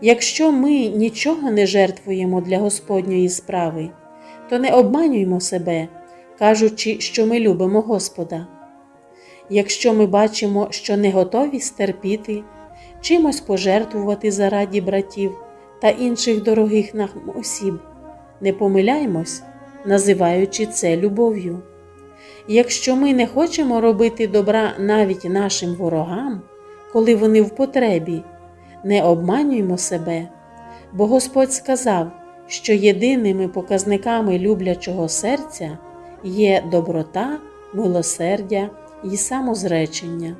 Якщо ми нічого не жертвуємо для Господньої справи, то не обманюймо себе, кажучи, що ми любимо Господа. Якщо ми бачимо, що не готові стерпіти, чимось пожертвувати зараді братів та інших дорогих нам осіб, не помиляймось, називаючи це любов'ю. Якщо ми не хочемо робити добра навіть нашим ворогам, коли вони в потребі, не обманюймо себе, бо Господь сказав, що єдиними показниками люблячого серця є доброта, милосердя і самозречення.